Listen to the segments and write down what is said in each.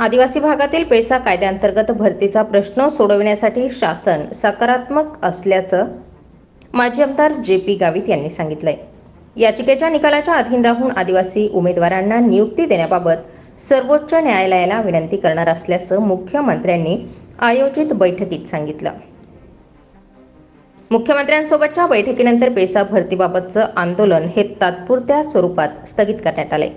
आदिवासी भागातील पेसा कायद्याअंतर्गत भरतीचा प्रश्न सोडविण्यासाठी शासन सकारात्मक असल्याचं माजी आमदार जे पी गावित यांनी सांगितलंय. याचिकेच्या निकालाच्या अधीन राहून आदिवासी उमेदवारांना नियुक्ती देण्याबाबत सर्वोच्च न्यायालयाला विनंती करणार असल्याचं मुख्यमंत्र्यांनी आयोजित बैठकीत सांगितलं. मुख्यमंत्र्यांसोबतच्या बैठकीनंतर पेसा भरतीबाबतचं आंदोलन हे तात्पुरत्या स्वरूपात स्थगित करण्यात आलंय.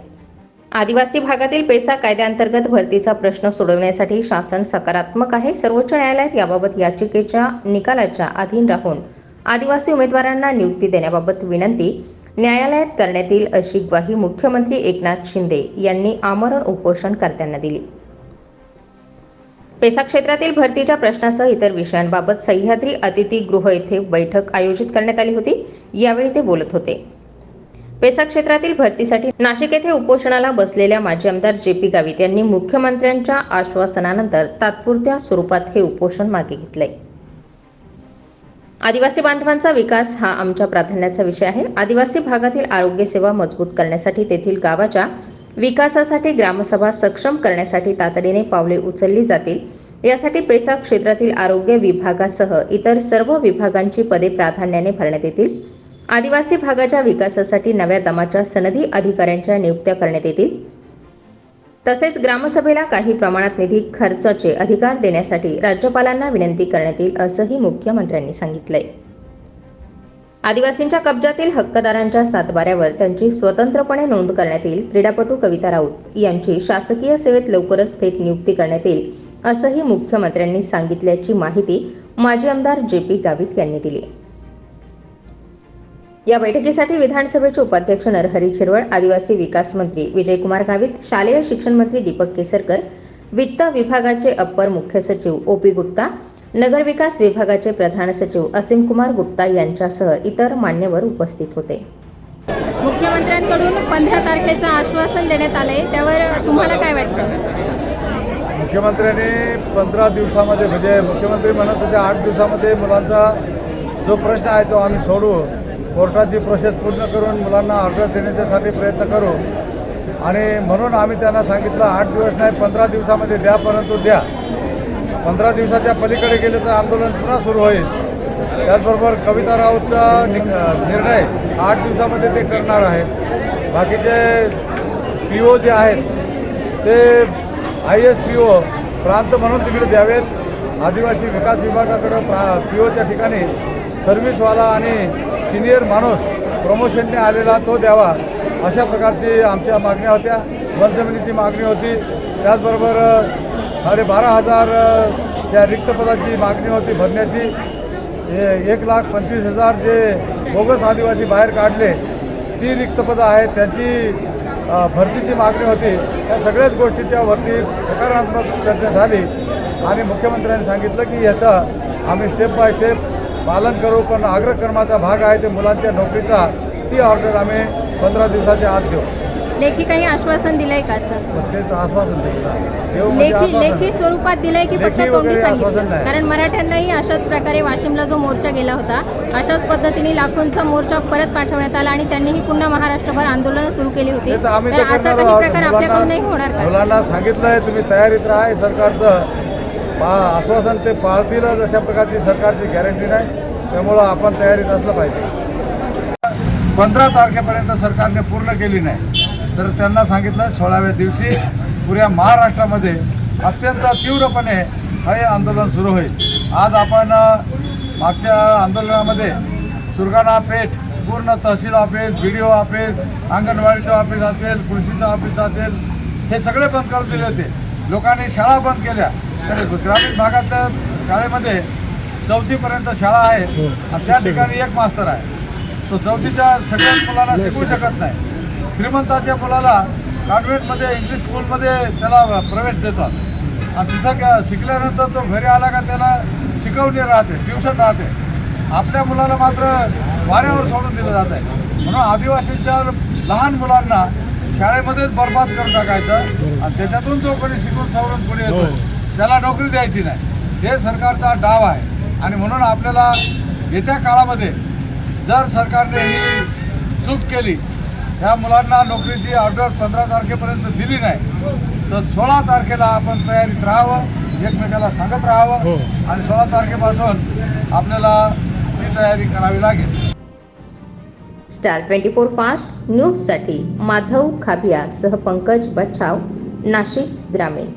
आदिवासी भागातील पेसा कायद्याअंतर्गत भरतीचा प्रश्न सोडवण्यासाठी शासन सकारात्मक आहे. सर्वोच्च न्यायालयात याबाबत याचिकेच्या निकालाच्या अधीन राहून आदिवासी उमेदवारांना नियुक्ती देण्याबाबत विनंती न्यायालयात करण्यात येईल अशी ग्वाही मुख्यमंत्री एकनाथ शिंदे यांनी आमरण उपोषणकर्त्यांना दिली. पेसा क्षेत्रातील भरतीच्या प्रश्नासह इतर विषयांबाबत सह्याद्री अतिथीगृह येथे बैठक आयोजित करण्यात आली होती. यावेळी ते बोलत होते. पेसा क्षेत्रातील भरतीसाठी नाशिक येथे उपोषणाला बसलेल्या माजी आमदार जे पी गावित यांनी मुख्यमंत्र्यांच्या आश्वासनानंतर तात्पुरत्या स्वरूपात हे उपोषण मागे घेतले आदिवासी बांधवांचा विकास हा आमच्या प्राधान्याचा विषय आहे. आदिवासी भागातील आरोग्य सेवा मजबूत करण्यासाठी तेथील गावाच्या विकासासाठी ग्रामसभा सक्षम करण्यासाठी तातडीने पावले उचलली जातील. यासाठी पेसा क्षेत्रातील आरोग्य विभागासह इतर सर्व विभागांची पदे प्राधान्याने भरण्यात येतील. आदिवासी भागाच्या विकासासाठी नव्या दमाच्या सनदी अधिकाऱ्यांच्या नियुक्त्या करण्यात येतील. तसेच ग्रामसभेला काही प्रमाणात निधी खर्चाचे अधिकार देण्यासाठी राज्यपालांना विनंती करण्यात येईल असंही मुख्यमंत्र्यांनी सांगितलंय. आदिवासींच्या कब्जातील हक्कदारांच्या सातबाऱ्यावर त्यांची स्वतंत्रपणे नोंद करण्यात येईल क्रीडापटू कविता राऊत यांची शासकीय सेवेत लवकरच थेट नियुक्ती करण्यात येईल असंही मुख्यमंत्र्यांनी सांगितल्याची माहिती माजी आमदार जे पी गावित यांनी दिली. या बैठकीसाठी विधानसभेचे उपाध्यक्ष नरहरी शिरवळ आदिवासी विकास मंत्री विजयकुमार गावित शालेय शिक्षण मंत्री दीपक केसरकर वित्त विभागाचे अप्पर मुख्य सचिव ओ पी गुप्ता नगरविकास विभागाचे प्रधान सचिव असीम कुमार गुप्ता यांच्यासह इतर मान्यवर उपस्थित होते. मुख्यमंत्र्यांकडून पंधरा तारखेचं आश्वासन देण्यात आलंय. त्यावर तुम्हाला काय वाटतं? मुख्यमंत्र्यांनी पंधरा दिवसामध्ये म्हणजे मुख्यमंत्री म्हणत होते आठ दिवसामध्ये मुलांचा जो प्रश्न आहे तो आम्ही सोडवू कोर्टाची प्रोसेस पूर्ण करून मुलांना ऑर्डर देण्याच्यासाठी प्रयत्न करू. आणि म्हणून आम्ही त्यांना सांगितलं आठ दिवस नाही पंधरा दिवसामध्ये द्या परंतु द्या. पंधरा दिवसाच्या पलीकडे गेले तर आंदोलन पुन्हा सुरू होईल. त्याचबरोबर कविता राऊतचा निर्णय आठ दिवसामध्ये ते करणार आहेत. बाकीचे पी ओ जे आहेत ते आय एस पी ओ प्रांत म्हणून तिकडे द्यावेत. आदिवासी विकास विभागाकडं प्रा पी ओच्या ठिकाणी सर्व्हिसवाला आणि सिनियर माणूस प्रमोशनने आलेला तो द्यावा अशा प्रकारची आमच्या मागण्या होत्या. वनजमिनीची मागणी होती. त्याचबरोबर साडेबारा हजार त्या रिक्त पदाची मागणी होती भरण्याची. हे एक लाख पंचवीस हजार जे बोगस आदिवासी बाहेर काढले ती रिक्त पदं आहेत. त्यांची भरतीची मागणी होती. त्या सगळ्याच गोष्टीच्या वरती सकारात्मक चर्चा झाली. आणि मुख्यमंत्र्यांनी सांगितलं की याचा आम्ही स्टेप बाय स्टेप पालन करू पण अग्रक्रमाचा भाग आहे ते मुलांच्या नोकरीचा. ती ऑर्डर आम्ही पंधरा दिवसाच्या आत देऊ. लेखी काही आश्वासन दिलंय का सर? तेच आश्वासन दिलं म्हणजे लेखी. लेखी स्वरूपात दिलंय की फक्त लेखी तोंडी वगैरे आश्वासन सांगितलं नाही. कारण मराठ्यांनाही अशाच प्रकारे वाशिमला जो मोर्चा गेला होता अशाच पद्धतीने लाखोंचा मोर्चा परत पाठवण्यात आला आणि त्यांनीही पुन्हा महाराष्ट्रभर आंदोलनं सुरू केली होती. ते तर आम्ही तर ते असा करणार काही आहोत. प्रकार मुलांना- आपल्याकडूनही होणार का? मुलांना सांगितलंय तुम्ही तयारीत राहा हे सरकारचं पा आश्वासन ते पाळतीलच अशा प्रकारची सरकारची गॅरंटी नाही. त्यामुळं आपण तयारीत असलं पाहिजे. पंधरा तारखेपर्यंत सरकारने पूर्ण केली नाही. तर त्यांना सांगितलं सोळाव्या दिवशी पुऱ्या महाराष्ट्रामध्ये अत्यंत तीव्रपणे हे आंदोलन सुरू होईल. आज आपण मागच्या आंदोलनामध्ये सुरगाणा पेठ पूर्ण तहसील office B D O office अंगणवाडीचं office असेल कृषीचं ऑफिस असेल हे सगळे बंद करून दिले होते. लोकांनी शाळा बंद केल्या. तर ग्रामीण भागातल्या शाळेमध्ये चौथीपर्यंत शाळा आहे आणि त्या ठिकाणी एक मास्तर आहे. तो चौथीच्या सगळ्याच मुलांना शिकवू शकत नाही. श्रीमंताच्या मुलाला कॉन्व्हेंटमध्ये इंग्लिश स्कूलमध्ये त्याला प्रवेश देतात. आणि तिथं का शिकल्यानंतर तो घरी आला का त्याला शिकवणी राहते ट्युशन राहते. आपल्या मुलाला मात्र वाऱ्यावर सोडून दिलं जात आहे म्हणून आदिवासींच्या लहान मुलांना शाळेमध्येच बर्बाद करून टाकायचं आणि त्याच्यातून जो कोणी शिकून सवरून पुढे येतो त्याला नोकरी द्यायची नाही. हे सरकारचा डाव आहे. आणि म्हणून आपल्याला येत्या काळामध्ये जर सरकारने ही चूक केली त्या मुलांना नोकरीची ऑर्डर पंधरा तारखेपर्यंत दिली नाही तर सोळा तारखेला आपण तयारीत राहावं एकमेकाला सांगत राहावं आणि सोळा तारखेपासून आपल्याला ती तयारी करावी लागेल. स्टार ट्वेंटी फोर फास्ट न्यूजसाठी माधव खाबिया सह पंकज बच्छाव नाशिक ग्रामीण.